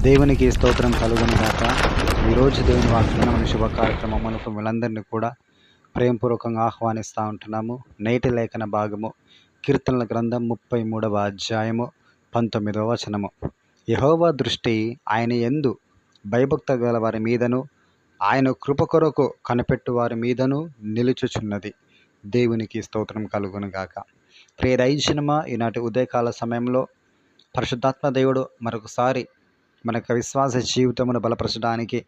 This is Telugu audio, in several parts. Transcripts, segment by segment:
దేవునికి స్తోత్రం కలుగును గాక. ఈరోజు దేవుని వాక్యం మన శుభ కార్యక్రమములకు వీళ్ళందరినీ కూడా ప్రేమపూర్వకంగా ఆహ్వానిస్తూ ఉంటున్నాము. నేటి లేఖన భాగము కీర్తనల గ్రంథం ముప్పై మూడవ అధ్యాయము పంతొమ్మిదవ వచనము. యహోవా దృష్టి ఆయన ఎందు భయభక్త గల వారి మీదను ఆయన కృప కొరకు కనిపెట్టు వారి మీదను నిలుచుచున్నది. దేవునికి స్తోత్రం కలుగును గాక. ప్రియ సినిమా ఈనాటి ఉదయకాల సమయంలో పరిశుద్ధాత్మ దేవుడు మరొకసారి మన యొక్క విశ్వాస జీవితమును బలపరచడానికి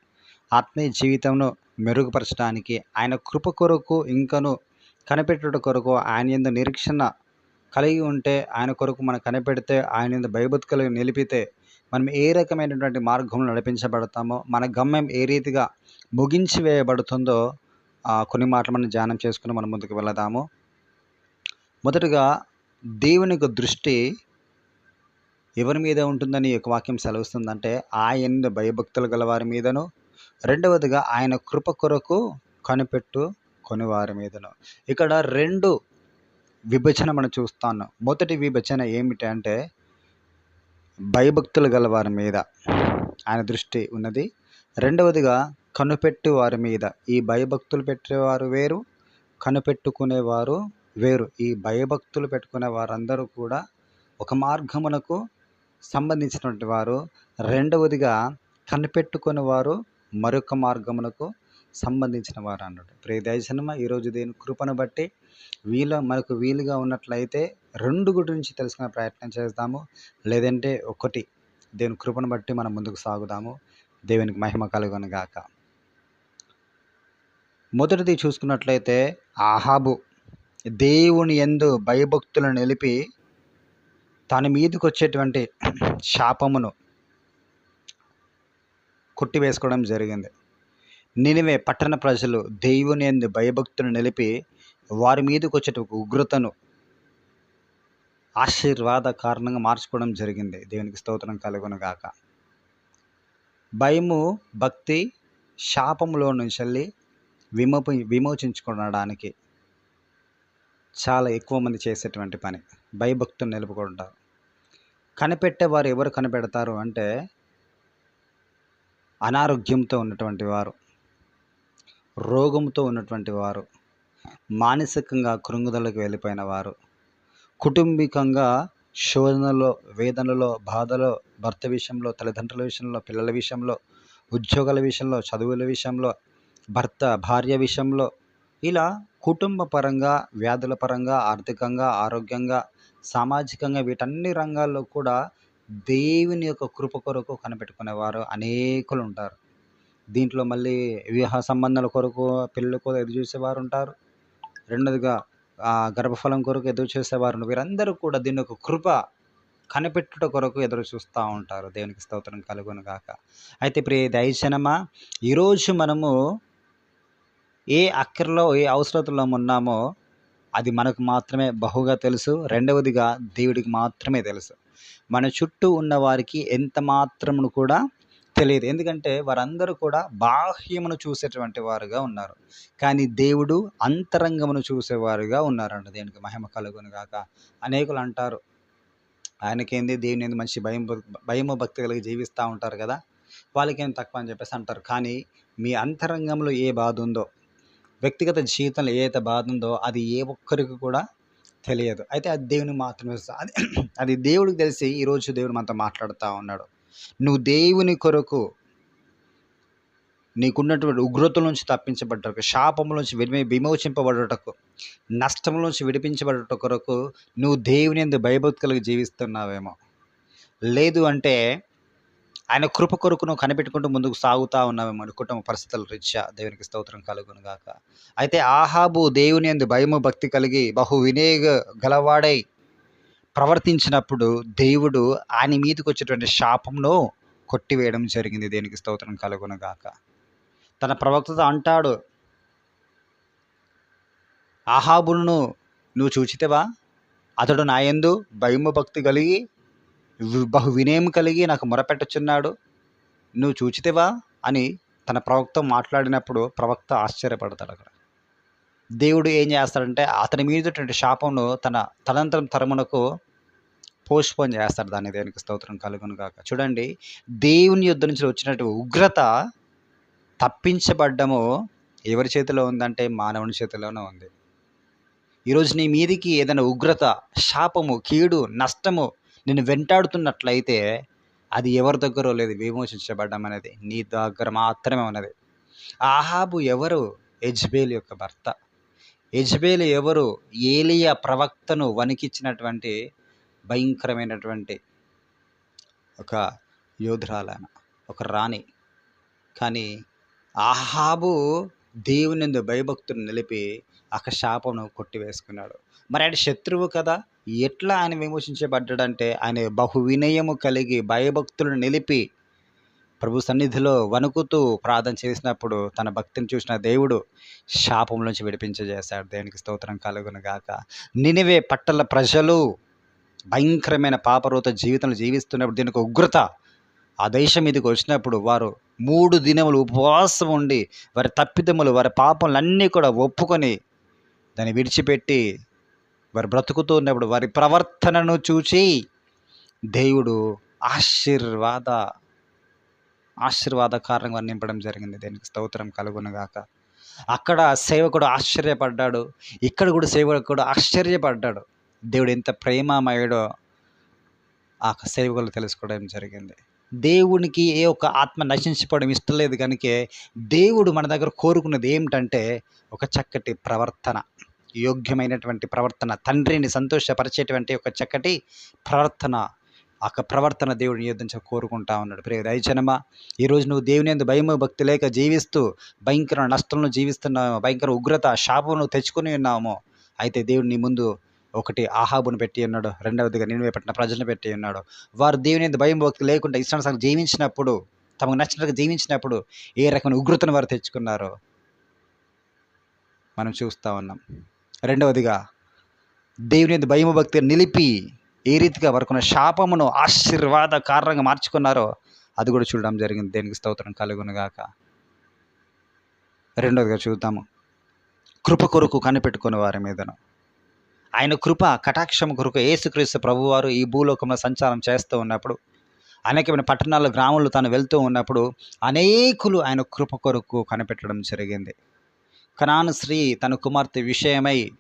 ఆత్మీయ జీవితంను మెరుగుపరచడానికి ఆయన కృప కొరకు ఇంకను కనిపెట్టుట కొరకు ఆయన ఎందు నిరీక్షణ కలిగి ఉంటే ఆయన కొరకు మనం కనిపెడితే ఆయన ఎందు భయభక్తులు నిలిపితే మనం ఏ రకమైనటువంటి మార్గంలో నడిపించబడతామో మన గమ్యం ఏ రీతిగా ముగించి వేయబడుతుందో ఆ, కొన్ని మాటలు మనం ధ్యానం చేసుకుని మనం ముందుకు వెళదాము. మొదటగా దేవుని యొక్క దృష్టి ఎవరి మీద ఉంటుందని ఈ యొక్క వాక్యం సెలవుస్తుందంటే ఆయన భయభక్తులు గల వారి మీదను రెండవదిగా ఆయన కృప కొరకు కనిపెట్టు కొని వారి మీదను. ఇక్కడ రెండు విభజన మనం చూస్తాను. మొదటి విభజన ఏమిటి అంటే భయభక్తులు గల వారి మీద ఆయన దృష్టి ఉన్నది. రెండవదిగా కనుపెట్టు వారి మీద. ఈ భయభక్తులు పెట్టేవారు వేరు కనిపెట్టుకునేవారు వేరు. ఈ భయభక్తులు పెట్టుకునే వారందరూ కూడా ఒక మార్గమునకు సంబంధించినటువంటి వారు రెండవదిగా కనిపెట్టుకుని వారు మరొక మార్గమునకు సంబంధించిన వారు అన్నట్టు. ప్రియ దయచనమ ఈరోజు దేని కృపను బట్టి వీలు మనకు వీలుగా ఉన్నట్లయితే రెండు గురించి తెలుసుకునే ప్రయత్నం చేద్దాము లేదంటే ఒకటి దేవుని కృపను బట్టి మనం ముందుకు సాగుదాము. దేవునికి మహిమ కలుగును గాక. మొదటిది చూసుకున్నట్లయితే ఆహాబు దేవుని ఎందు భయభక్తులను నిలిపి తన మీదకి వచ్చేటువంటి శాపమును కొట్టివేసుకోవడం జరిగింది. నినివే పట్టణ ప్రజలు దేవుని ఎందు భయభక్తులు నిలిపి వారి మీదకి వచ్చే ఉగ్రతను ఆశీర్వాద కారణంగా మార్చుకోవడం జరిగింది. దేవునికి స్తోత్రం కలుగును గాక. భయము భక్తి శాపములో నుంచి వెళ్ళి విమో విమోచించుకోవడానికి చాలా ఎక్కువ మంది చేసేటువంటి పని. భయభక్తులు నిలుపుకుంటారు. కనిపెట్టేవారు ఎవరు కనిపెడతారు అంటే అనారోగ్యంతో ఉన్నటువంటి వారు రోగంతో ఉన్నటువంటి వారు మానసికంగా కృంగుదలకు వెళ్ళిపోయిన వారు కుటుంబికంగా శోధనలో వేదనలో బాధలో భర్త విషయంలో తల్లిదండ్రుల విషయంలో పిల్లల విషయంలో ఉద్యోగాల విషయంలో చదువుల విషయంలో భర్త భార్య విషయంలో ఇలా కుటుంబ పరంగా వ్యాధుల పరంగా ఆర్థికంగా ఆరోగ్యంగా సామాజికంగా వీటన్ని రంగాల్లో కూడా దేవుని యొక్క కృప కొరకు కనిపెట్టుకునేవారు అనేకులు ఉంటారు దీంట్లో మళ్ళీ వివాహ సంబంధాల కొరకు పెళ్ళి కొరకు ఎదురు చూసేవారు ఉంటారు. రెండోదిగా ఆ, గర్భఫలం కొరకు ఎదురు చూసేవారు వీరందరూ కూడా దీని యొక్క కృప కనిపెట్టుట కొరకు ఎదురు చూస్తూ ఉంటారు. దేవునికి స్తోత్రం కలుగును గాక. అయితే ప్రియ దయచనమా ఈరోజు మనము ఏ అక్కర్లో ఏ అవసరతలో ఉన్నామో అది మనకు మాత్రమే బహుగా తెలుసు. రెండవదిగా దేవుడికి మాత్రమే తెలుసు. మన చుట్టూ ఉన్న వారికి ఎంత మాత్రమును కూడా తెలియదు. ఎందుకంటే వారందరూ కూడా బాహ్యమును చూసేటువంటి వారుగా ఉన్నారు. కానీ దేవుడు అంతరంగమును చూసేవారుగా ఉన్నారంట. దేనికి మహిమ కలుగును గాక. అనేకులు అంటారు ఆయనకేంది? దేవుని ఏంది మంచి భయం భయము భక్తి కలిగి జీవిస్తూ ఉంటారు కదా? వాళ్ళకేం తక్కువ అని చెప్పేసి అంటారు. కానీ మీ అంతరంగంలో ఏ బాధ ఉందో వ్యక్తిగత జీవితంలో ఏదైతే బాధ ఉందో అది ఏ ఒక్కరికి కూడా తెలియదు. అయితే అది దేవుని మాత్రమే అది అది దేవుడికి తెలిసి ఈరోజు దేవుడు మనతో మాట్లాడుతూ ఉన్నాడు. నువ్వు దేవుని కొరకు నీకున్నటువంటి ఉగ్రతల నుంచి తప్పించబడటకు శాపముల నుంచి విడిమి విమోచింపబడటకు నష్టముల నుంచి విడిపించబడట కొరకు నువ్వు దేవుని ఎందు భయభక్తులకు జీవిస్తున్నావేమో. లేదు అంటే ఆయన కృప కొరకు నువ్వు కనిపెట్టుకుంటూ ముందుకు సాగుతా ఉన్నావేమో మన కుటుంబ పరిస్థితుల రీత్యా దేవునికి స్తోత్రం కలుగును గాక. అయితే ఆహాబు దేవుని అందు భయము భక్తి కలిగి బహు వినేగ గలవాడై ప్రవర్తించినప్పుడు దేవుడు ఆయన మీదకి వచ్చేటువంటి శాపంను కొట్టివేయడం జరిగింది. దేనికి స్తోత్రం కలుగును గాక. తన ప్రవక్తతో అంటాడు ఆహాబును నువ్వు చూచితేవా? అతడు నాయందు భయము భక్తి కలిగి బహు వినయం కలిగి నాకు మొరపెట్టుచున్నాడు. నువ్వు చూచితేవా? అని తన ప్రవక్త మాట్లాడినప్పుడు ప్రవక్త ఆశ్చర్యపడతాడు అక్కడ. దేవుడు ఏం చేస్తాడంటే అతని మీదటువంటి శాపంను తన తనంతరం తరమునకు పోస్ట్పోన్ చేస్తాడు. దాన్ని దేనికి స్తోత్రం కలుగును కాక చూడండి దేవుని యుద్ధ నుంచి వచ్చినట్టు ఉగ్రత తప్పించబడ్డము ఎవరి చేతిలో ఉందంటే మానవుని చేతిలోనే ఉంది. ఈరోజు నీ మీదికి ఏదైనా ఉగ్రత శాపము కీడు నష్టము నిన్ను వెంటాడుతున్నట్లయితే అది ఎవరి దగ్గర లేదు విమోచించబడడం అనేది. నీ దగ్గర మాత్రమే ఉన్నది. ఆహాబు ఎవరు? యజ్బేల్ యొక్క భర్త. యజ్బేల్ ఎవరు? ఏలియా ప్రవక్తను వణికిచ్చినటువంటి భయంకరమైనటువంటి ఒక యోధురాలన ఒక రాణి. కానీ ఆహాబు దేవుని యందు భయభక్తులు నిలిపి ఒక శాపమును కొట్టివేసుకున్నాడు. మరి ఆయన శత్రువు కదా? ఎట్లా ఆయన విమోచించబడ్డాడంటే ఆయన బహు వినయము కలిగి భయభక్తులను నిలిపి ప్రభు సన్నిధిలో వణుకుతూ ప్రార్థన చేసినప్పుడు తన భక్తిని చూసిన దేవుడు శాపం నుంచి విడిపించజేశాడు. దేవునికి స్తోత్రం కలుగును గాక నినివే పట్టల ప్రజలు భయంకరమైన పాపరూత జీవితంలో జీవిస్తున్నప్పుడు దీనికి ఉగ్రత ఆ దేశం మీదకి వచ్చినప్పుడు వారు మూడు దినములు ఉపవాసం ఉండి వారి తప్పిదములు వారి పాపములన్నీ కూడా ఒప్పుకొని దాన్ని విడిచిపెట్టి వారు బ్రతుకుతూ ఉన్నప్పుడు వారి ప్రవర్తనను చూచి దేవుడు ఆశీర్వాద ఆశీర్వాద కారణంగా నింపడం జరిగింది. దేనికి స్తోత్రం కలుగునుగాక. అక్కడ సేవకుడు ఆశ్చర్యపడ్డాడు. ఇక్కడ కూడా సేవకుడు ఆశ్చర్యపడ్డాడు. దేవుడు ఎంత ప్రేమమయుడో ఆ సేవకులు తెలుసుకోవడం జరిగింది. దేవునికి ఏ ఒక్క ఆత్మ నశించిపోవడం ఇష్టం లేదు కనుక దేవుడు మన దగ్గర కోరుకున్నది ఏమిటంటే ఒక చక్కటి ప్రవర్తన. యోగ్యమైనటువంటి ప్రవర్తన తండ్రిని సంతోషపరిచేటువంటి ఒక చక్కటి ప్రవర్తన ఆ ప్రవర్తన దేవుడిని యుద్ధం కోరుకుంటా ఉన్నాడు. ప్రియ దయచనమా ఈరోజు నువ్వు దేవుని ఎందు భయము భక్తి లేక జీవిస్తూ భయంకర నష్టంలో జీవిస్తున్నావు భయంకర ఉగ్రత శాపం తెచ్చుకుని ఉన్నాము అయితే దేవుడు నీ ముందు ఒకటి ఆహాబును పెట్టి ఉన్నాడు. రెండవదిగా నేను పెట్టిన ప్రజలను పెట్టి ఉన్నాడు. వారు దేవుని ఎందు భయం భక్తి లేకుండా ఇష్టానుసారం జీవించినప్పుడు తమకు నచ్చినట్టుగా జీవించినప్పుడు ఏ రకమైన ఉగ్రతను వారు తెచ్చుకున్నారో మనం చూస్తూ ఉన్నాం. రెండవదిగా దేవుని ఎందు భయము భక్తి నిలిపి ఏ రీతిగా వరకున్న శాపమును ఆశీర్వాద కారణంగా మార్చుకున్నారో అది కూడా చూడడం జరిగింది. దేనికి స్తోత్రం కలుగునుగాక. రెండవదిగా చూద్దాము. కృప కొరకు కనిపెట్టుకున్న వారి మీదను. ఆయన కృప కటాక్షం కొరకు ఏసుక్రీస్తు ప్రభువారు ఈ భూలోకంలో సంచారం చేస్తూ ఉన్నప్పుడు అనేకమైన పట్టణాలు గ్రామాల్లో తాను వెళ్తూ ఉన్నప్పుడు అనేకులు ఆయన కృప కొరకు కనిపెట్టడం జరిగింది. కనాను స్త్రీ తన కుమార్తె విషయమై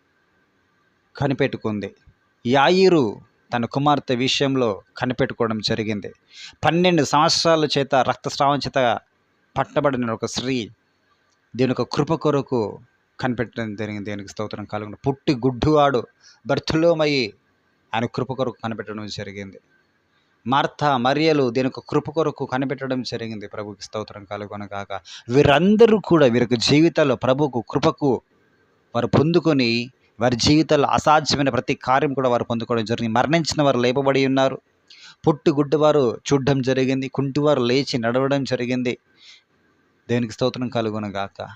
కనిపెట్టుకుంది. యాయిరు తన కుమార్తె విషయంలో కనిపెట్టుకోవడం జరిగింది. పన్నెండు సంవత్సరాల చేత రక్తస్రావం చేత పట్టబడిన ఒక స్త్రీ దీని ఒక కృప కొరకు కనిపెట్టడం జరిగింది. దేనికి స్తోత్రం. కాలంలో పుట్టి గుడ్డువాడు బర్తులోమయ్యి ఆయన కృప కొరకు కనిపెట్టడం జరిగింది. మార్త మరియలు దీని ఒక కృప కొరకు కనిపెట్టడం జరిగింది. ప్రభుకి స్తోత్రం కలుగును కాక వీరందరూ కూడా వీరికి జీవితాల్లో ప్రభుకు కృపకు వారు పొందుకొని వారి జీవితాల్లో అసాధ్యమైన ప్రతి కార్యం కూడా వారు పొందుకోవడం జరిగింది. మరణించిన వారు లేపబడి ఉన్నారు. పుట్టు గుడ్డవారు చూడడం జరిగింది. కుంటివారు లేచి నడవడం జరిగింది. దేవునికి స్తోత్రం కలుగును గాక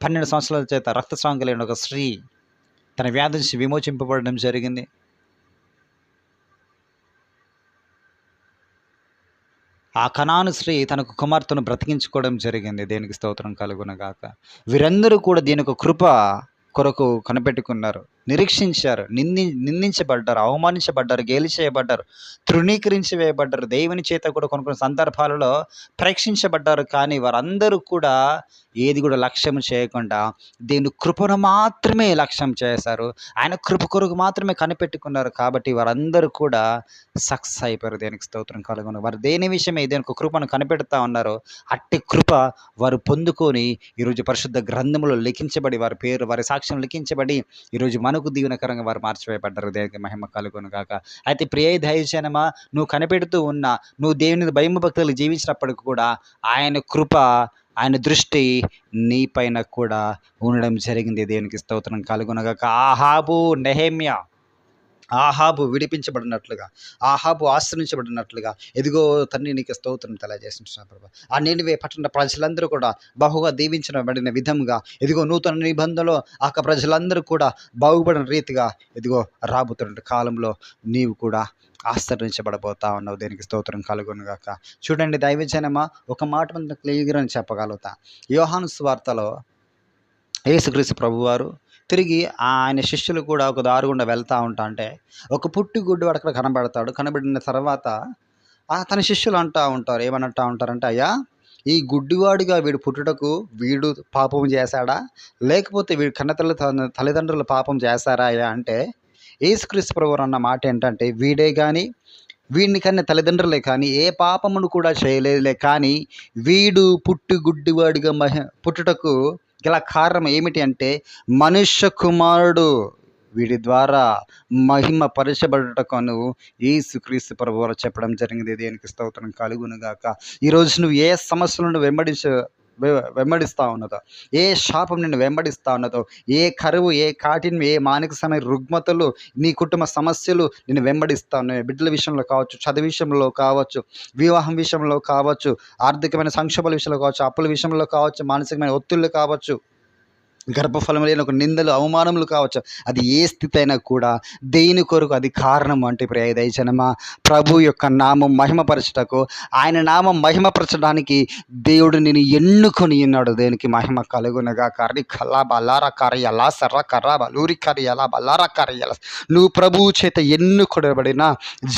పన్నెండు సంవత్సరాల చేత రక్తస్రావం కలిగిన ఒక స్త్రీ తన వ్యాధి నుంచి విమోచింపబడడం జరిగింది. ఆ కణాను స్త్రీ తనకు కుమార్తెను బ్రతికించుకోవడం జరిగింది. దేనికి స్తోత్రం కలుగునగాక వీరందరూ కూడా దీని ఒక కృప కొరకు కనిపెట్టుకున్నారు. నిరీక్షించారు నింది నిందించబడ్డారు అవమానించబడ్డారు గేలి చేయబడ్డారు తృణీకరించి వేయబడ్డారు దేవుని చేత కూడా కొన్ని కొన్ని సందర్భాలలో పరీక్షించబడ్డారు. కానీ వారందరూ కూడా ఏది కూడా లక్ష్యం చేయకుండా దీని కృపను మాత్రమే లక్ష్యం చేశారు. ఆయన కృప కొరకు మాత్రమే కనిపెట్టుకున్నారు. కాబట్టి వారందరూ కూడా సక్సెస్ అయిపోయారు. దేనికి స్తోత్రం కలుగును. వారు దేని విషయమే దేనికి కృపను కనిపెడతా ఉన్నారు అట్టి కృప వారు పొందుకొని ఈరోజు పరిశుద్ధ గ్రంథములో లిఖించబడి వారి పేరు వారి సాక్ష్యం లిఖించబడి ఈరోజు మనకు దీవెనకరంగా వారు మార్చివేయబడ్డారు. దేనికి మహిమ కలుగును కాక అయితే ప్రియ దయచేనమా నువ్వు కనిపెడుతూ ఉన్నా నువ్వు దేవుని భయము భక్తులు జీవించినప్పటికి కూడా ఆయన కృప ఆయన దృష్టి నీ పైన కూడా ఉండడం జరిగింది. దేవునికి స్తోత్రం కలుగునగాక ఆహాబు నెహేమ్యా ఆహాబు విడిపించబడినట్లుగా ఆహాబు ఆశ్రయించబడినట్లుగా ఎదుగో తండ్రి నీకు స్తోత్రం తెలియజేసిన ప్రభా. ఆ నినివే పట్టణ ప్రజలందరూ కూడా బహుగా దీవించబడిన విధంగా ఎదిగో నూతన నిబంధనలో ఆ ప్రజలందరూ కూడా బాగుపడిన రీతిగా ఎదిగో రాబోతున్న కాలంలో నీవు కూడా ఆశ్రయించబడబోతా ఉన్నావు. దేనికి స్తోత్రం కలుగునుగాక. చూడండి దైవజనమా ఒక మాట మీద క్లియర్గా చెప్పగలుగుతా. యోహాను స్వార్తలో యేసుక్రీస్తు ప్రభువారు తిరిగి ఆయన శిష్యులు కూడా ఒక దారుగుండా వెళ్తూ ఉంటా అంటే ఒక పుట్టి గుడ్డు అక్కడ కనబడతాడు. కనబడిన తర్వాత ఆ తన శిష్యులు అంటూ ఉంటారు. ఏమనంటా ఉంటారంటే అయ్యా ఈ గుడ్డివాడిగా వీడు పుట్టుటకు వీడు పాపం చేశాడా? లేకపోతే వీడు కన్నతల్లి తల్లిదండ్రులు పాపం చేశారా అయ్యా అంటే ఏసుక్రీస్తు ప్రభు అన్న మాట ఏంటంటే వీడే కానీ వీడిని కానీ తల్లిదండ్రులే కానీ ఏ పాపమును కూడా చేయలేదులే కానీ వీడు పుట్టి గుడ్డివాడిగా మహి పుట్టుటకు గల కారణం ఏమిటి అంటే మనుష్య కుమారుడు వీడి ద్వారా మహిమ పరచబడుటకును యేసుక్రీస్తు ప్రభు చెప్పడం జరిగింది. దేనికి స్తోత్రం కలుగునుగాక. ఈరోజు నువ్వు ఏ సమస్యలను వెంబడించ వెంబడిస్తూ ఉన్నదో. ఏ శాపం నిన్ను వెంబడిస్తా ఉన్నదో. ఏ కరువు ఏ కాఠిన్యం ఏ మానసికమైన రుగ్మతలు నీ కుటుంబ సమస్యలు నిన్ను వెంబడిస్తూ ఉన్నాయి. బిడ్డల విషయంలో కావచ్చు చదువు విషయంలో కావచ్చు వివాహం విషయంలో కావచ్చు ఆర్థికమైన సంక్షోభాల విషయంలో కావచ్చు అప్పుల విషయంలో కావచ్చు మానసికమైన ఒత్తిళ్ళు కావచ్చు. గర్భఫలం లేని ఒక నిందలు అవమానములు కావచ్చు. అది ఏ స్థితి అయినా కూడా దేని కొరకు అది కారణం అంటే ప్రియ దయచనమా ప్రభు యొక్క నామం మహిమపరచటకు ఆయన నామం మహిమపరచడానికి దేవుడు నేను ఎన్నుకొని ఉన్నాడు. దేనికి మహిమ కలుగునగా. కర్రి కల్లా బల్లార కర్ర ఎలా సర్ర కర్ర బలూరి కర్ర ఎలా బల్లార కర్ర ఎలా నువ్వు ప్రభువు చేత ఎన్నుకొనబడిన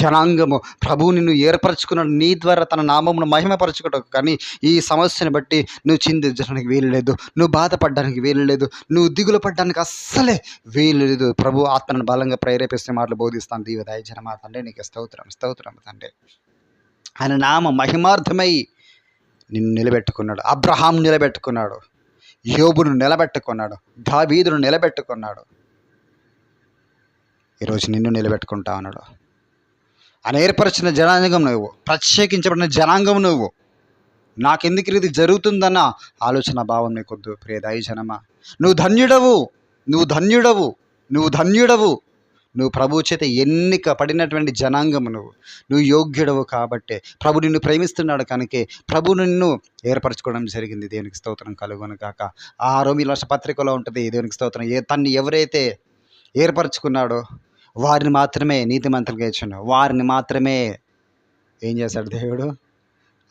జనాంగము ప్రభు నిన్ను ఏర్పరచుకున్నాడు. నీ ద్వారా తన నామమును మహిమపరచుకోవటం కానీ ఈ సమస్యను బట్టి నువ్వు చిందించడానికి వీలు లేదు. నువ్వు బాధపడడానికి వీలు లేదు. నువ్వు దిగులు పడ్డానికి అస్సలే వీలు లేదు. ప్రభు ఆత్మను బలంగా ప్రేరేపిస్తే మాటలు బోధిస్తాను. దీవదాయ జనమా తండ్రి నీకు స్తోత్రం స్తోత్రం తండ్రి. ఆయన నామ మహిమార్థమై నిన్ను నిలబెట్టుకున్నాడు. అబ్రహాం నిలబెట్టుకున్నాడు. యోబును నిలబెట్టుకున్నాడు. దావీదును నిలబెట్టుకున్నాడు. ఈరోజు నిన్ను నిలబెట్టుకుంటా ఉన్నాడు. ఆయన ఏర్పరిచిన జనాంగం నువ్వు. ప్రత్యేకించబడిన జనాంగం నువ్వు. నాకెందుకు ఇది జరుగుతుందన్న ఆలోచన భావం నీకొద్దు ప్రియ దయజనమా నువ్వు ధన్యుడవు నువ్వు ధన్యుడవు నువ్వు ధన్యుడవు. నువ్వు ప్రభు చేత ఎన్నిక పడినటువంటి జనాంగము నువ్వు. నువ్వు యోగ్యుడవు కాబట్టే ప్రభు నిన్ను ప్రేమిస్తున్నాడు కనుకే ప్రభు నిన్ను ఏర్పరచుకోవడం జరిగింది. దేవునికి స్తోత్రం కలుగును కాక ఆ రోమి రాష్ట్ర పత్రికలో ఉంటుంది. దేవునికి స్తోత్రం. ఏ తన్ని ఎవరైతే ఏర్పరచుకున్నాడో వారిని మాత్రమే నీతిమంతులుగా ఇచ్చాను వారిని మాత్రమే ఏం చేశాడు దేవుడు?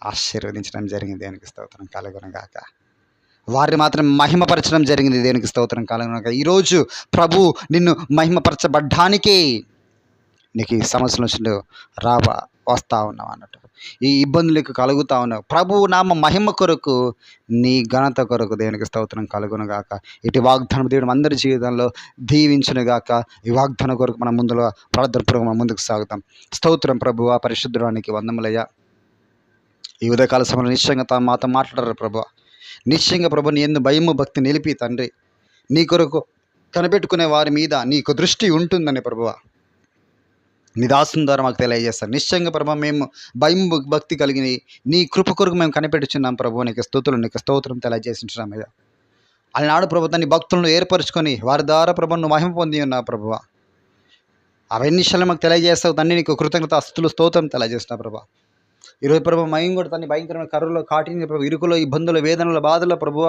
ఆశీర్వదించడం జరిగింది దేనికి స్తోత్రం? కలుగును గాక. వారిని మాత్రం మహిమపరచడం జరిగింది దేనికి స్తోత్రం? కలుగును గాక. ఈరోజు ప్రభు నిన్ను మహిమపరచబడ్డానికే నీకు ఈ సమస్యలు వచ్చిన రావా వస్తా ఉన్నావు అన్నట్టు. ఈ ఇబ్బందులకు కలుగుతా ఉన్నావు. ప్రభు నామ మహిమ కొరకు నీ ఘనత కొరకు దేవునికి స్తోత్రం? కలుగును గాక. ఇటు వాగ్దానం దేవుడు అందరి జీవితంలో దీవించును గాక. ఈ వాగ్దానం కొరకు మనం ముందులో ప్రార్థన పూర్వకం మనం ముందుకు సాగుతాం. స్తోత్రం ప్రభు ఆ పరిశుద్ధుడానికి వందములయ్యా. ఈ ఉదయకాల సమయంలో నిశ్చయంగా తా మాతో మాట్లాడారు ప్రభు. నిశ్చయంగా ప్రభు నీ ఎందు భయము భక్తి నిలిపి తండ్రి. నీ కొరకు కనిపెట్టుకునే వారి మీద నీకు దృష్టి ఉంటుందని ప్రభువ నీ దాసుని ద్వారా మాకు తెలియజేస్తాను నిశ్చయంగా ప్రభు మేము భయం భక్తి కలిగి నీ కృప కొరకు మేము కనిపెట్టుచున్నాం ప్రభు. నీకు స్థుతులు నీకు స్తోత్రం తెలియజేసించున్నాం మీద అలనాడు ప్రభు నీ భక్తులను ఏర్పరచుకొని వారి ద్వారా ప్రభు నువ్వు మహిమ పొంది ఉన్నావు ప్రభువ అవన్నీ విషయాలు మాకు తెలియజేస్తావు. తండ్రి నీకు కృతజ్ఞత అస్తులు స్తోత్రం తెలియజేస్తున్నావు ప్రభా. ఈరోజు ప్రభు మయం కూడా తన భయంకరమైన కర్రలో కాటిన ప్రభు ఇరుకులో ఇబ్బందుల వేదనల బాధల ప్రభువ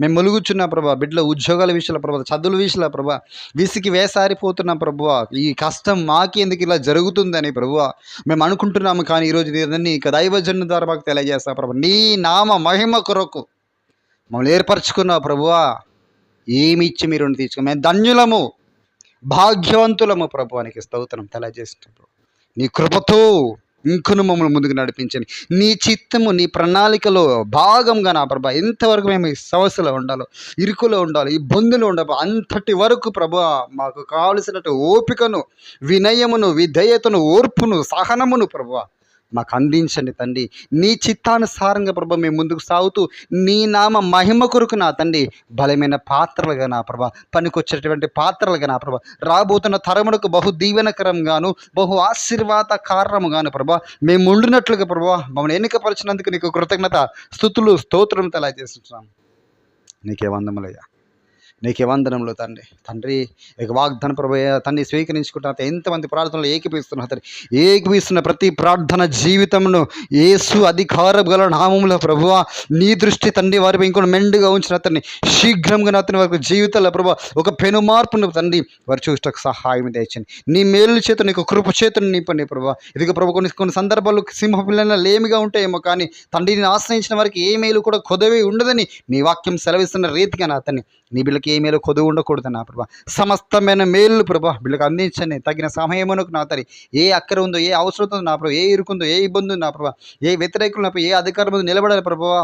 మేము ములుగుచున్న ప్రభా బిడ్డల ఉద్యోగాల విషయంలో ప్రభు చదువుల విషయంలో ప్రభా విసికి వేసారిపోతున్నాం ప్రభువ ఈ కష్టం మాకి ఎందుకు ఇలా జరుగుతుందని ప్రభువ మేము అనుకుంటున్నాము కానీ ఈరోజు ఇదన్నీ ఇక దైవజన్ను ద్వారా మాకు తెలియజేస్తా ప్రభు. నీ నామ మహిమ కొరకు మమ్మల్ని ఏర్పరచుకున్నావు ప్రభువా ఏమి ఇచ్చి మీరు తీసుకుని మేము ధన్యులము భాగ్యవంతులము ప్రభువానికి స్తోత్రం తెలియజేస్తున్నాం నీ కృపతో ఇంకను మమ్మల్ని ముందుకు నడిపించండి. నీ చిత్తము నీ ప్రణాళికలో భాగంగా నా ప్రభా ఎంతవరకు మేము ఈ సమస్యలో ఉండాలో ఇరుకులో ఉండాలి ఇబ్బందులు ఉండాలి అంతటి వరకు ప్రభా మాకు కావలసినట్టు ఓపికను వినయమును విధేయతను ఓర్పును సహనమును ప్రభా మాకు అందించండి తండ్రి. నీ చిత్తానుసారంగా ప్రభా మేము ముందుకు సాగుతూ నీ నామ మహిమ కొరకు నా తండ్రి బలమైన పాత్రలుగా నా ప్రభా పనికొచ్చేటువంటి పాత్రలుగా నా ప్రభా రాబోతున్న తరములకు బహు దీవెనకరంగాను బహు ఆశీర్వాద కారణముగాను ప్రభా మేము ఉండినట్లుగా ప్రభా మమ్మల్ని ఎన్నికపరిచినందుకు నీకు కృతజ్ఞత స్థుతులు స్తోత్రం తెలియజేస్తున్నాం. నీకే వందములయ్యా. నీకే వందనంలో తండ్రి. తండ్రి ఇక వాగ్దాన ప్రభు తండ్రి స్వీకరించుకుంటున్న ఎంతమంది ప్రార్థనలు ఏకీపిస్తున్నారు తండ్రి. ఏకీపిస్తున్న ప్రతి ప్రార్థన జీవితంను ఏసు అధికారం గల నామముల ప్రభువ నీ దృష్టి తండ్రి వారిపై ఇంకొక మెండుగా ఉంచిన అతన్ని శీఘ్రంగా అతని వారి జీవితాల ప్రభు ఒక పెను మార్పును తండ్రి వారు చూసటకు సహాయం తెచ్చండి నీ మేలు చేత నీకు కృప చేతను నింపండి ప్రభు. ఇదిగో ప్రభు కొన్ని కొన్ని సందర్భాలు సింహ పిల్లల లేమిగా ఉంటాయేమో కానీ తండ్రిని ఆశ్రయించిన వారికి ఏ మేలు కూడా కొదవి ఉండదని నీ వాక్యం సెలవిస్తున్న రీతిగా నా అతన్ని నీ బిళ్ళకి ఏ మేలు కొదువు ఉండకూడదు నా ప్రభా. సమస్తమైన మేలు ప్రభా వీళ్ళకి అందించండి. తగిన సమయమునకు నా తల్లి ఏ అక్కర ఉందో ఏ అవసరం ఉందో నా ప్రభా ఏ ఇరుకుందో ఏ ఇబ్బంది ఉందో నా ప్రభా ఏ వ్యతిరేకులు నా ఏ అధికారం ఉందో నిలబడాలి ప్రభావా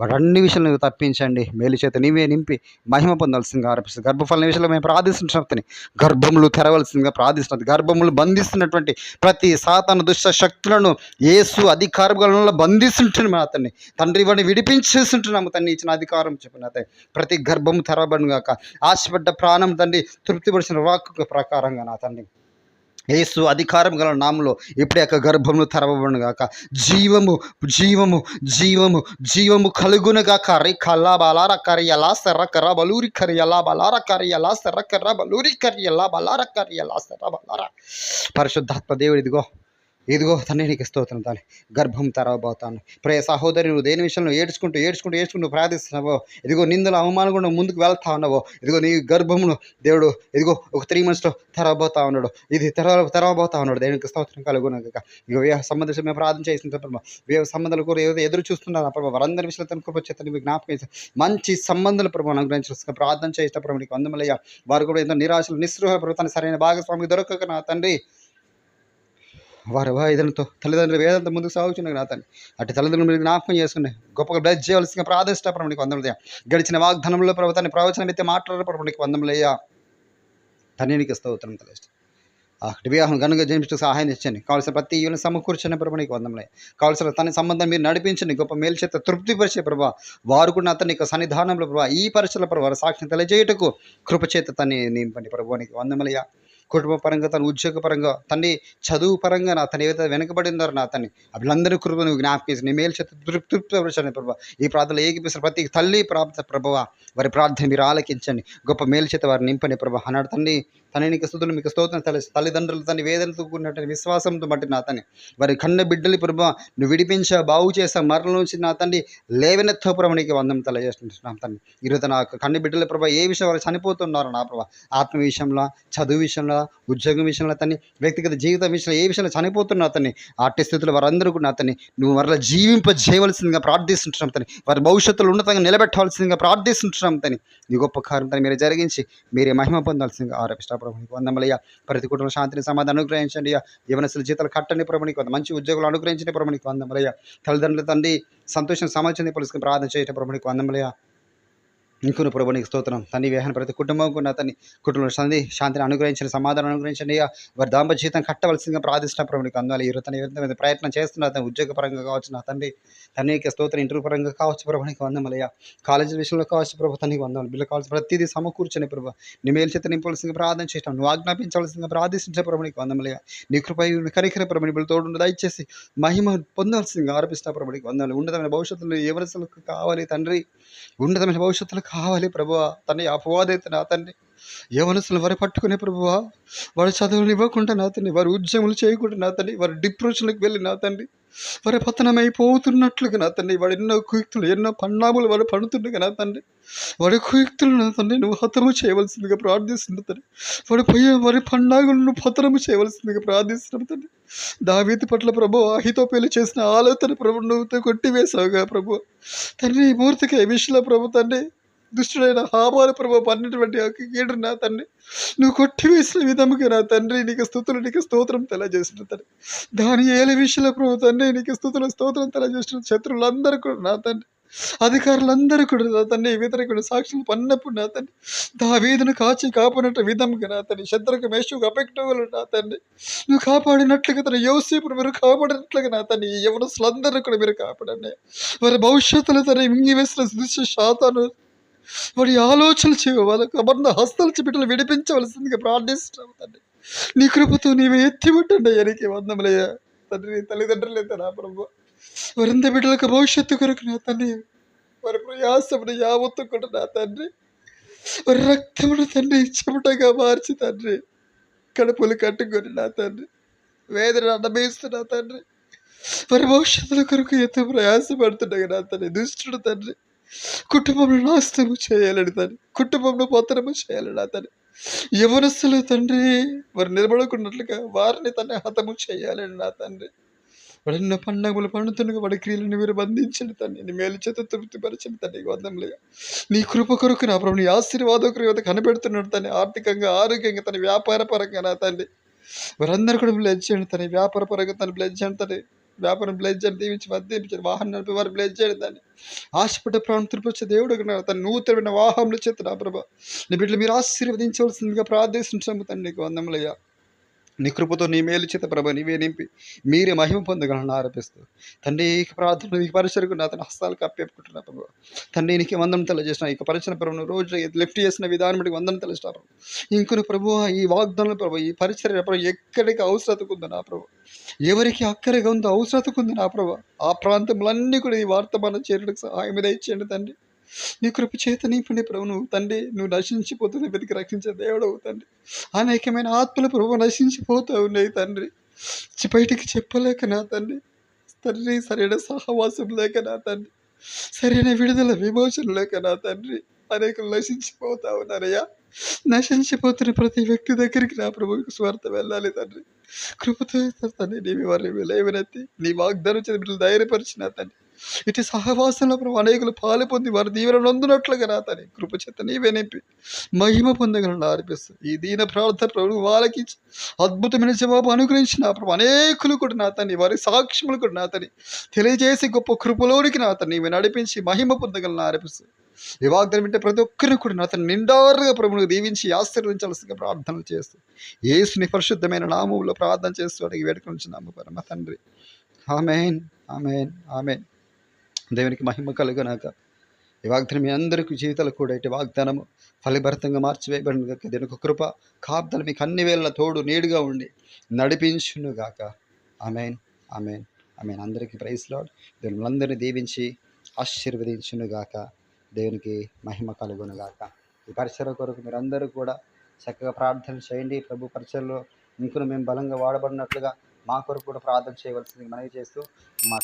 వాటన్ని విషయాలను నువ్వు తప్పించండి. మేలు చేత నీవే నింపి మహిమ పొందాల్సిందిగా ఆరోపిస్తుంది గర్భఫలం విషయంలో మేము ప్రార్థిస్తుంటున్నాం గర్భములు తెరవలసిందిగా ప్రార్థిస్తున్నది. గర్భములు బంధిస్తున్నటువంటి ప్రతి సాతాను దుష్ట శక్తులను యేసు అధికారంలో బంధిస్తుంటున్నాము అతన్ని. తండ్రి వాడిని విడిపించేస్తుంటున్నాము తన్ని ఇచ్చిన అధికారం చెప్పిన అతని ప్రతి గర్భము తెరవబడిగాక ఆశపడ్డ ప్రాణం తండ్రి తృప్తిపరిచిన వాక్కు ప్రకారంగా నా తండ్రి. యేసు అధికారం గల నామంలో ఇప్పుడే యొక్క గర్భమును తెరవబడును గాక. జీవము జీవము జీవము జీవము కలుగును గాక. రే కల్లా బలార కరియలా సెర్ర కర్ర బలూరి కరియలా బలార కరియలా సెర్ర కర్ర బలూరి కరియలా బలార కరియలా సెర్ర బలార. పరిశుద్ధాత్మ దేవుడు ఇదిగో ఇదిగో తండ్రి నీకు స్తోత్రం తాను. గర్భం తరవబోతాను ప్రయ సహోదరి నువ్వు దేని విషయంలో ఏడ్చుకుంటూ ఏడ్చుకుంటూ ఏడ్చుకుంటూ ప్రార్థిస్తున్నావో? ఇదిగో నిందుల అవమానం కూడా ముందుకు వెళ్తా ఉన్నావో? ఇదిగో నీ గర్భమును దేవుడు ఇదిగో ఒక త్రీ మంత్స్లో తెరవబోతా ఉన్నాడు. ఇది తెరవ తెరవబోతా ఉన్నాడు. దేవునికి స్తోత్రం కలుగునక ఇక వివాహ సంబంధించి మేము ప్రార్థన చేసిన ప్రభావ వివాహ సంబంధాలు కూడా ఏదో ఎదురు చూస్తున్నారు ప్రభావ వారందరి విషయంలో తన కృప చేత మీకు జ్ఞాపకం చేసి మంచి సంబంధాల ప్రభావం అనుగ్రహించిన ప్రార్థన చేసిన ప్రభావ నీకు అందమలయ్య వారు కూడా ఎంతో నిరాశలు నిస్సృహ ప్రభుత్వాన్ని సరైన భాగస్వామి దొరకక నా తండ్రి. వారి వేదనతో తల్లిదండ్రులు వేదంతో ముందుకు సాగుచున్నారు జ్ఞాతాన్ని అటు తల్లిదండ్రులు మీరు జ్ఞాపకం చేసుకుని గొప్పగా బ్లెస్ చేయవలసిన ప్రార్థిష్టపరం నీకు వందములయ్యా గడిచిన వాగ్దానంలో ప్రభుత్వాన్ని ప్రవచనం అయితే మాట్లాడపడం నీకు వందములయ్యా తండ్రి నీకు స్తోత్రం తలస్ట్ ఆ వివాహం గనుక జన్మించు సహాయం ఇచ్చండి కావాల్సిన ప్రతి ఈవెన సమకూర్చని ప్రభు నీకు వందములే కావాల్సిన తన సంబంధం మీరు నడిపించండి. గొప్ప మేలు చేత తృప్తిపరిచే ప్రభా. వారు కూడా అతని యొక్క సన్నిధానంలో ప్రభావ ఈ పరిచయల ప్రభు వారి సాక్షిని తెలియజేయటకు కృపచేత తన్ని నింపండి ప్రభు నీకు వందములయ్యా కుటుంబ పరంగా తన ఉద్యోగ పరంగా తన్ని చదువు పరంగా నా తను ఏదైతే వెనకబడి నా తన్ని వీళ్ళందరి కృప నువ్వు జ్ఞాపకేసి నీ మేలు చేత తృప్తిపరచండి ప్రభావ ఈ ప్రార్థనలు ఏకిపిస్తారు ప్రతి తల్లి ప్రాప్త ప్రభావ వారి ప్రార్థన మీరు ఆలకించండి. గొప్ప మేలు చేత వారిని నింపండి ప్రభావ అన్నాడు తండ్రి తన నీకు స్థుతులు మీకు స్తోత్రం తల్లి తల్లిదండ్రులు తన వేదనతో కూడినటువంటి విశ్వాసంతో బట్టి నా తని వారి కన్న బిడ్డలు ప్రభా నువ్వు విడిపించా బాగు చేసా మరల నుంచి నా తండ్రి లేవనెత్తో ప్రభు నీకు వందం తెలియజేస్తున్నాం తండ్రి ఈరోజు నా కన్న బిడ్డల ప్రభావ ఏ విషయం వారు చనిపోతున్నారు నా ప్రభా ఆత్మ విషయంలో చదువు విషయంలో ఉద్యోగం విషయంలో అతన్ని వ్యక్తిగత జీవిత విషయంలో ఏ విషయంలో చనిపోతున్నా అతన్ని ఆర్టి స్థితిలో వారందరూ కూడా అతన్ని నువ్వు మరలా జీవింపజేయవలసిందిగా ప్రార్థిస్తుంటున్నాం అతని వారి భవిష్యత్తులో ఉన్నతంగా నిలబెట్టవలసిందిగా ప్రార్థిస్తుంటున్నాం తని నీ గొప్ప కార్యం తని మీరు జరిగించి మీరే మహిమ పొందాల్సిందిగా ఆరోపిస్తా ప్రభు వందమలయ్య ప్రతి కుటుంబ శాంతిని సమాధానం అనుగ్రహించండి యవనస్తుల జీతాలు కట్టండి ప్రభునికి నీకు వంద మంచి ఉద్యోగులు అనుగ్రహించండి ప్రభునికి నీకు వందమలయ్య తల్లిదండ్రుల తండ్రి సంతోషం సమాచారం పలుసుకుని ప్రార్థన చేయటం ప్రభునికి నీకు వందమలయ్య ఇంకొన్ని ప్రభు నీకు స్తోత్రం. తండ్రి వేహన ప్రతి కుటుంబం కూడా తన్ని కుటుంబంలో సంధి శాంతిని అనుగ్రహించండి సమాధానం అనుగ్రహించండి. అయ్యా వారి దాంప జీవితం కట్టవలసిందిగా ప్రార్థిస్తున్న ప్రభు నీకు అందాలి ఈ తన విధంగా ప్రయత్నం చేస్తున్నారు. తన ఉద్యోగ పరంగా కావచ్చు నా తండ్రి తన యొక్క స్తోత్రం. ఇంటర్వ్యూ పరంగా కావచ్చు ప్రభు నీకు వందమలయ్యా కాలేజీ విషయంలో కావచ్చు ప్రభు తనకి వందలు బిల్లు కావాల్సిన ప్రతిదీ సమకూర్చని ప్రభు. నీ మేలు చేత నింపవలసిందిగా ప్రార్థన చేయటం నువ్వు ఆజ్ఞాపించవలసిందిగా ప్రార్థించే ప్రభు నీకు వందమలయ్యా నీ కృపై కరికర ప్రభు నీ తోడు దయచేసి మహిమ పొందవలసిందిగా ఆరోపిస్తా ప్రభు నీకు వందలు ఉన్నతమైన భవిష్యత్తులో ఎవరిసలకు కావాలి తండ్రి? ఉన్నతమైన భవిష్యత్తులో కావాలి ప్రభువా. తన అపవాదైతే నా తండ్రి. యవనసులు వారి పట్టుకునే ప్రభువా? వారి చదువులు ఇవ్వకుండా నా తండ్రి. వారి ఉద్యములు చేయకుండా నా తండ్రి. వారి డిప్రెషన్లకు వెళ్ళి నా తండ్రి. వారి పతనమైపోతున్నట్లుగా నా తండ్రి. వాడు ఎన్నో కుయుక్తులు ఎన్నో పన్నాములు వాడు పడుతుండగా నా తండ్రి. వాడి కుయుక్తులు నా తండ్రి. నువ్వు హతము చేయవలసిందిగా ప్రార్థిస్తున్న తండ్రి. వాడి పోయే వారి పన్నాగులను పతనము చేయవలసిందిగా ప్రార్థిస్తున్నాం తండ్రి. దావీతి పట్ల ప్రభు అహితోపేలు చేసిన ఆలోచన ప్రభు నువ్వు కొట్టివేశావుగా ప్రభు తండ్రి ఈ మూర్తికి ఈ విషయంలో ప్రభు తండ్రి? దుష్టుడైన హామాల ప్రభు పన్నటువంటి కీడు నా తండ్రి. నువ్వు కొట్టివేసిన విధముగా నా తండ్రి నీకు స్థుతులు నీకు స్తోత్రం తెలియజేసిన తండ్రి. దాని ఏల విషయంలో ప్రభు తండ్రి నీకు స్థుతులు స్తోత్రం తెలియజేసిన శత్రువులందరూ కూడా నా తండ్రి. అధికారులందరూ కూడా నా తండ్రి. వ్యతిరేకుడు సాక్షులు పన్నప్పుడు నా తండ్రి. దా వీధిని కాచి కాపాడినట్టు విధంగా నా తండ్రి. శత్రుకు మేషుకు అపెక్టవులు నా తండ్రి. నువ్వు కాపాడినట్లుగా తన యోసేపును మీరు కాపాడినట్లుగా నా తండ్రి. ఎవరు యవనస్తులందరూ కూడా మీరు కాపాడండి. వారి భవిష్యత్తులో తన ఇంగి వేసిన దృశ్య శాతాను వాడి ఆలోచనలు చేయ వాళ్ళకు అబద్ధ హస్తాలు బిడ్డలు విడిపించవలసిందిగా ప్రార్థిస్తున్నాం తండ్రి. నీ కృపతో నీవే ఎత్తిపట్టండి అయ్యానికి వందములయ్యా. తండ్రి నీ తల్లిదండ్రులు ఎంత నా ప్రభు. వరింత బిడ్డలకు భవిష్యత్తు కొరకు నా తండ్రి. వారి ప్రయాసమును యావత్తు కూడా నా తండ్రి. వారి రక్తమును తండ్రి చెమటగా మార్చి తండ్రి. కడుపులు కట్టుకొని నా తండ్రి. వేదన అనుభవిస్తున్నా తండ్రి. వారి భవిష్యత్తుల కొరకు ఎంతో ప్రయాసపడుతుండగా నా తండ్రి. దుష్టుడు తండ్రి. కుటుంబంలో నాశనము చేయాలని తండ్రి కుటుంబంలో పోతనము చేయాలని నా తండ్రి యవనస్తులు తండ్రి వారు నిలబడుకున్నట్లుగా వారిని తన హతము చేయాలని నా తండ్రి. వాడిన్న పండగలు పండుతుండగా వాడి క్రియలను మీరు బంధించండి తండ్రి. నీ మేలు చేత తృప్తిపరచండి తండ్రి వందంలేగా నీ కృప కొరకు నా ప్రభు నీ ఆశీర్వాద యువత కనిపెడుతున్నాడు తను ఆర్థికంగా ఆరోగ్యంగా తన వ్యాపార పరంగా నా తండ్రి. వారందరూ కూడా బ్లెజ్ చేయండి తన వ్యాపార పరంగా తను బ్లెజ్ చేయండి వ్యాపారం బ్లేజ్ చేయండి దీవించి వర్ధించండి వాహనం నడిపే వారు బ్లేజ్ చేయండి దాన్ని. ఆశపడ్డ ప్రాణం తిరిపొచ్చే దేవుడు తను తన నూతనమైన వాహనంలో చేత నా ప్రభా నీ బిడ్డలు మీరు ఆశీర్వదించవలసిందిగా ప్రార్థిస్తున్నాము తండ్రి. నీకు వందములయ్యా నీ కృపతో నీ మేలు చేత ప్రభ నీవే నింపి మీరే మహిమ పొందగలను ఆరోపిస్తూ తండ్రి ఈ ప్రార్థన ఈ పరిసరకు నా తన హస్తాలకు అప్పేపుకుంటున్నా ప్రభు. తండ్రి నీకు వందనం తెలియజేసిన ఈ పరిచయ ప్రభును రోజు లిఫ్ట్ చేసిన విధానం బట్టి వందనం తెలిసిన ప్రభు. ఇంకొన ప్రభు ఈ వాగ్దానం ప్రభు ఈ పరిచయ ప్రభు ఎక్కడికి అవసరతకు ఉందో నా ప్రభు. ఎవరికి అక్కడిగా ఉందో అవసరతకు ఉంది నా ప్రభు. ఆ ప్రాంతంలో అన్నీ కూడా ఈ వర్తమానం చేరడానికి సహాయం మీద ఇచ్చేయండి తండ్రి. నీ కృప చేత నింపండి ప్రభు నువ్వు తండ్రి నువ్వు నశించిపోతుంది వెతికి రక్షించే దేవుడవు తండ్రి. అనేకమైన ఆత్మల ప్రభు నశించిపోతూ ఉన్నాయి తండ్రి. బయటికి చెప్పలేక నా తండ్రి. తండ్రి సరైన సహవాసం లేక నా తండ్రి. సరైన విడుదల విమోచన లేక నా తండ్రి. అనేకలు నశించిపోతా ఉన్నారయ్యా. నశించిపోతున్న ప్రతి వ్యక్తి దగ్గరికి నా ప్రభువుకి స్వార్థ వెళ్ళాలి తండ్రి. కృపతో తండ్రి నీవి వారిని లేవనెత్తి నీ వాగ్దానం చేతి బిడ్డలు ధైర్యపరిచిన తండ్రి. ఇటు సహవాసంలో ప్రభు అనేకులు పాలు పొంది వారి దీవెన నొందునట్లుగా నా తండ్రి కృప చేత నీవే నింపి మహిమ పొందగలను ఆర్పిస్తూ ఈ దీన ప్రార్థన ప్రభు వాళ్ళకి అద్భుతమైన జవాబు అనుగ్రహించిన ప్రభు అనేకులు కూడా నా తని వారి సాక్ష్యములు కూడా నా తని తెలియజేసి గొప్ప కృపలోనికి నా తన్ని నీవే నడిపించి మహిమ పొందగలను ఆర్పిస్తూ ఈ వాగ్దానం వింటే ప్రతి ఒక్కరిని కూడా అతను నిండారుగా ప్రభుని దీవించి ఆశీర్వదించాల్సిన ప్రార్థనలు చేస్తూ ఏసుని పరిశుద్ధమైన నామంలో ప్రార్థన చేస్తూ అడిగి వేడుకొంచున్నాము పరమ తండ్రి. Amen amen amen. దేవునికి మహిమ కలుగునాక. ఈ వాగ్దానం మీ అందరికీ జీవితాలు కూడా ఇటు వాగ్దానము. ఫలిభరితంగా మార్చివేయబడిన గాక. దీనికి కృప కాపుదలు మీకు అన్ని వేళ తోడు నీడుగా ఉండి నడిపించును గాక. Amen amen amen. అందరికీ ప్రైజ్ లాడ్. దేవుని అందరినీ దీవించి ఆశీర్వదించును గాక. దేవునికి మహిమ కలుగును గాక. ఈ పరిసర కొరకు మీరందరూ కూడా చక్కగా ప్రార్థన చేయండి. ప్రభు పరిచయలో ఇంకను మేము బలంగా వాడబడినట్లుగా మా కొరకు కూడా ప్రార్థన చేయవలసింది మనవి చేస్తూ మాట